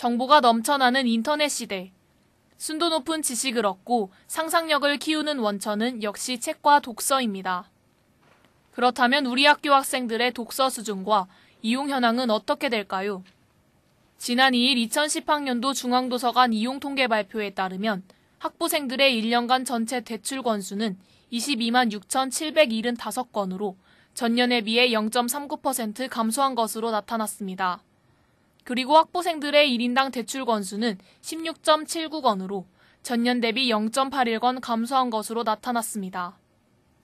정보가 넘쳐나는 인터넷 시대. 순도 높은 지식을 얻고 상상력을 키우는 원천은 역시 책과 독서입니다. 그렇다면 우리 학교 학생들의 독서 수준과 이용 현황은 어떻게 될까요? 지난 2일 2010학년도 중앙도서관 이용 통계 발표에 따르면 학부생들의 1년간 전체 대출 건수는 22만 6,775건으로 전년에 비해 0.39% 감소한 것으로 나타났습니다. 그리고 학부생들의 1인당 대출 건수는 16.79건으로 전년 대비 0.81건 감소한 것으로 나타났습니다.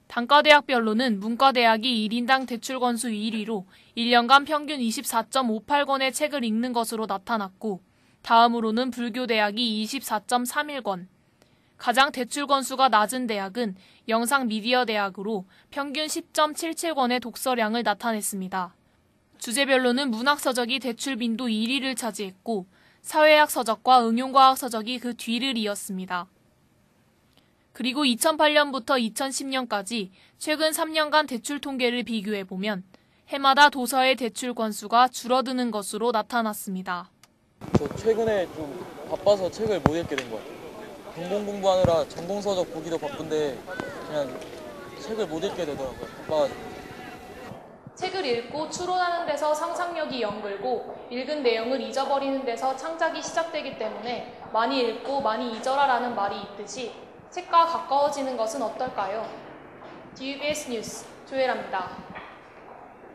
단과대학별로는 문과대학이 1인당 대출 건수 1위로 1년간 평균 24.58권의 책을 읽는 것으로 나타났고 다음으로는 불교대학이 24.31권, 가장 대출 건수가 낮은 대학은 영상미디어대학으로 평균 10.77권의 독서량을 나타냈습니다. 주제별로는 문학 서적이 대출 빈도 1위를 차지했고 사회학 서적과 응용과학 서적이 그 뒤를 이었습니다. 그리고 2008년부터 2010년까지 최근 3년간 대출 통계를 비교해 보면 해마다 도서의 대출 건수가 줄어드는 것으로 나타났습니다. 저 최근에 좀 바빠서 책을 못 읽게 된 것 같아요. 전공 공부하느라 전공 서적 보기도 바쁜데 그냥 책을 못 읽게 되더라고요. 바빠가지고. 읽고 추론하는 데서 상상력이 연글고 읽은 내용을 잊어버리는 데서 창작이 시작되기 때문에 많이 읽고 많이 잊어라라는 말이 있듯이 책과 가까워지는 것은 어떨까요? DBS 뉴스 조혜라입니다.